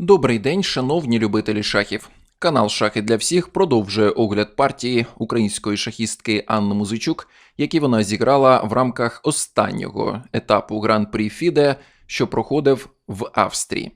Добрий день, шановні любителі шахів. Канал Шахи для всіх продовжує огляд партії української шахістки Анни Музичук, які вона зіграла в рамках останнього етапу Гран-прі Фіде, що проходив в Австрії.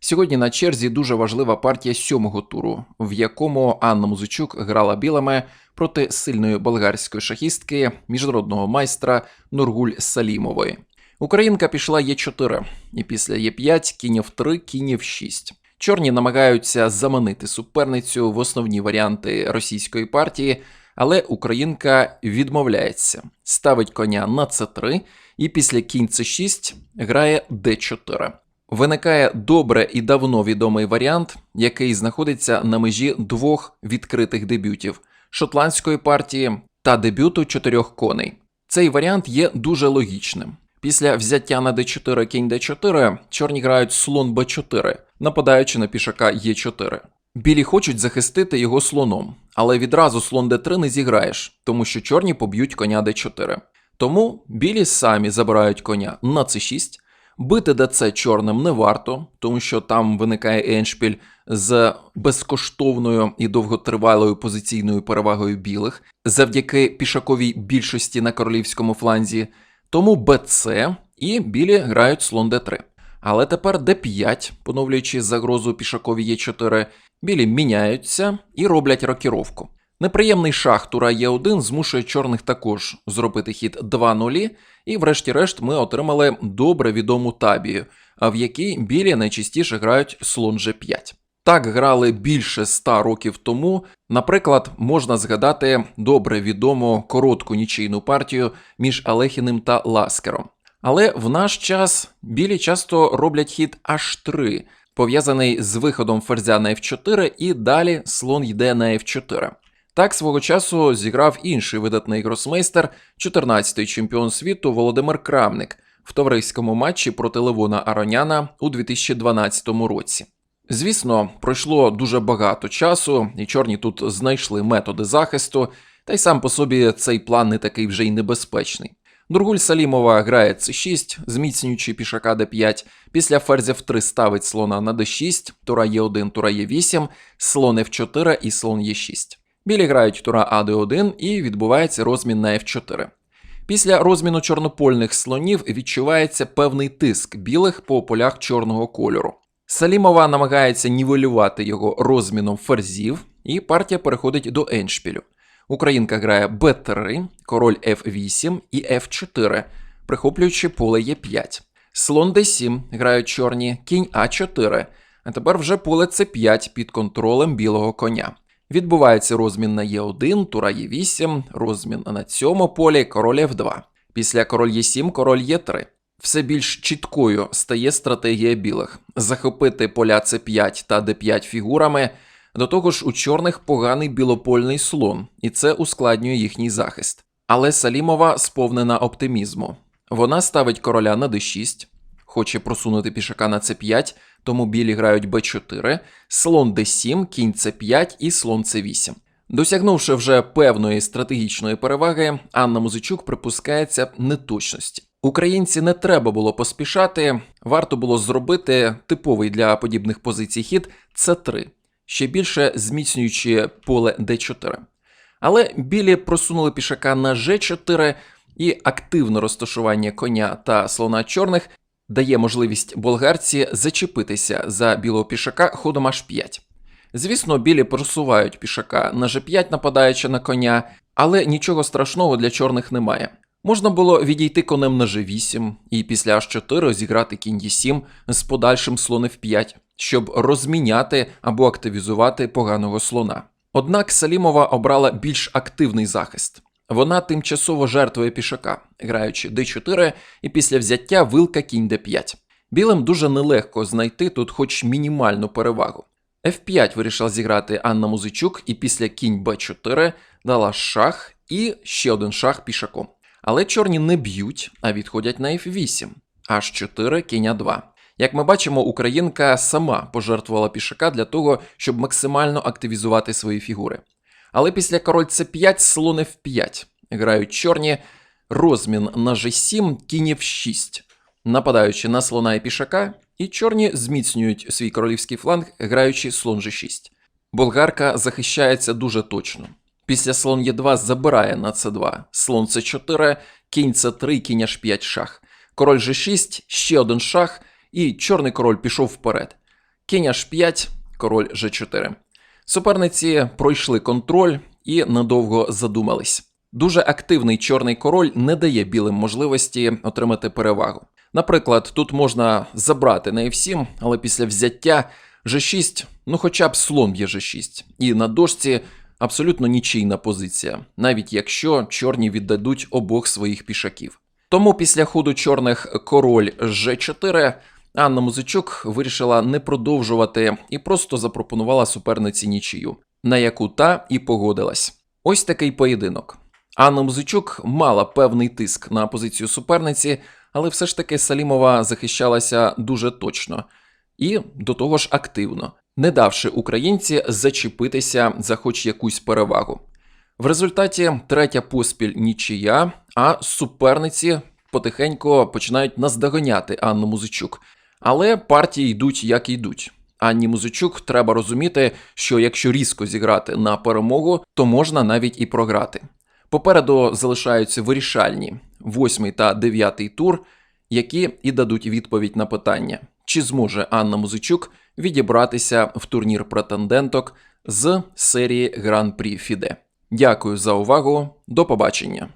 Сьогодні на черзі дуже важлива партія сьомого туру, в якому Анна Музичук грала білими проти сильної болгарської шахістки, міжнародного майстра Нургуль Салімової. Українка пішла Е4, і після Е5 кінь F3, кінь F6. Чорні намагаються заманити суперницю в основні варіанти російської партії, але українка відмовляється, ставить коня на С3 і після кінь С6 грає Д4. Виникає добре і давно відомий варіант, який знаходиться на межі двох відкритих дебютів шотландської партії та дебюту чотирьох коней. Цей варіант є дуже логічним. Після взяття на d4 кінь d4 чорні грають слон b4, нападаючи на пішака e4. Білі хочуть захистити його слоном, але відразу слон d3 не зіграєш, тому що чорні поб'ють коня d4. Тому білі самі забирають коня на c6, бити dc чорним не варто, тому що там виникає еншпіль з безкоштовною і довготривалою позиційною перевагою білих завдяки пішаковій більшості на королівському фланзі. Тому БЦ і білі грають слон d3. Але тепер d5, поновлюючи загрозу пішакові Е4, білі міняються і роблять рокіровку. Неприємний шах тура Е1 змушує чорних також зробити хід 2-0, і врешті-решт ми отримали добре відому табію, в якій білі найчастіше грають слон G5. Так грали більше ста років тому. Наприклад, можна згадати добре відому коротку нічийну партію між Алехіним та Ласкером. Але в наш час білі часто роблять хід H3, пов'язаний з виходом ферзя на F4, і далі слон йде на F4. Так свого часу зіграв інший видатний гросмейстер, 14-й чемпіон світу Володимир Крамник в товариському матчі проти Левона Ароняна у 2012 році. Звісно, пройшло дуже багато часу, і чорні тут знайшли методи захисту, та й сам по собі цей план не такий вже й небезпечний. Нургуль Салімова грає c6, зміцнюючи пішака d5, після ферзя в3 ставить слона на d6, тура e1, тура e8, слон f4 і слон e6. Білі грають тура а d1 і відбувається розмін на f4. Після розміну чорнопольних слонів відчувається певний тиск білих по полях чорного кольору. Салімова намагається нівелювати його розміном ферзів, і партія переходить до еншпілю. Українка грає Б3, король F8 і F4, прихоплюючи поле Е5. Слон d7 грають чорні, кінь А4, а тепер вже поле С5 під контролем білого коня. Відбувається розмін на Е1, тура Е8, розмін на цьому полі король F2. Після король Е7, король Е3. Все більш чіткою стає стратегія білих захопити поля С5 та Д5 фігурами. До того ж, у чорних поганий білопольний слон, і це ускладнює їхній захист. Але Салімова сповнена оптимізму. Вона ставить короля на d6, хоче просунути пішака на c5, тому білі грають b4, слон d7, кінь c5 і слон c8. Досягнувши вже певної стратегічної переваги, Анна Музичук припускається неточності. Українці не треба було поспішати, варто було зробити типовий для подібних позицій хід c3 ще більше зміцнюючи поле d4. Але білі просунули пішака на g4, і активне розташування коня та слона чорних дає можливість болгарці зачепитися за білого пішака ходом h5. Звісно, білі просувають пішака на g5, нападаючи на коня, але нічого страшного для чорних немає. Можна було відійти конем на g8 і після h4 зіграти кінь d7 з подальшим слон f5 щоб розміняти або активізувати поганого слона. Однак Салімова обрала більш активний захист. Вона тимчасово жертвує пішака, граючи d4 і після взяття вилка кінь d5. Білим дуже нелегко знайти тут хоч мінімальну перевагу. F5 вирішила зіграти Анна Музичук, і після кінь b4 дала шах і ще один шах пішаком. Але чорні не б'ють, а відходять на F8, H4, кінь А2. Як ми бачимо, українка сама пожертвувала пішака для того, щоб максимально активізувати свої фігури. Але після король С5 слон F5 грають чорні розмін на G7, кінь F6. Нападаючи на слона і пішака, і чорні зміцнюють свій королівський фланг, граючи слон G6. Болгарка захищається дуже точно. Після слон Е2 забирає на С2, слон С4, кінь С3, кінь H5 шах. Король G6, ще один шах, і чорний король пішов вперед. Кінь H5, король G4. Суперниці пройшли контроль і надовго задумались. Дуже активний чорний король не дає білим можливості отримати перевагу. Наприклад, тут можна забрати на F7, але після взяття G6, ну хоча б слон б'є G6. І на дошці абсолютно нічийна позиція, навіть якщо чорні віддадуть обох своїх пішаків. Тому після ходу чорних король G4 Анна Музичук вирішила не продовжувати і просто запропонувала суперниці нічию, на яку та і погодилась. Ось такий поєдинок. Анна Музичук мала певний тиск на позицію суперниці, але все ж таки Салімова захищалася дуже точно і до того ж активно, не давши українці зачепитися за хоч якусь перевагу. В результаті третя поспіль нічия, а суперниці потихеньку починають наздоганяти Анну Музичук. Але партії йдуть як йдуть. Анні Музичук треба розуміти, що якщо різко зіграти на перемогу, то можна навіть і програти. Попереду залишаються вирішальні восьмий та дев'ятий тур, які і дадуть відповідь на питання, чи зможе Анна Музичук відібратися в турнір претенденток з серії Гран-прі Фіде. Дякую за увагу, до побачення.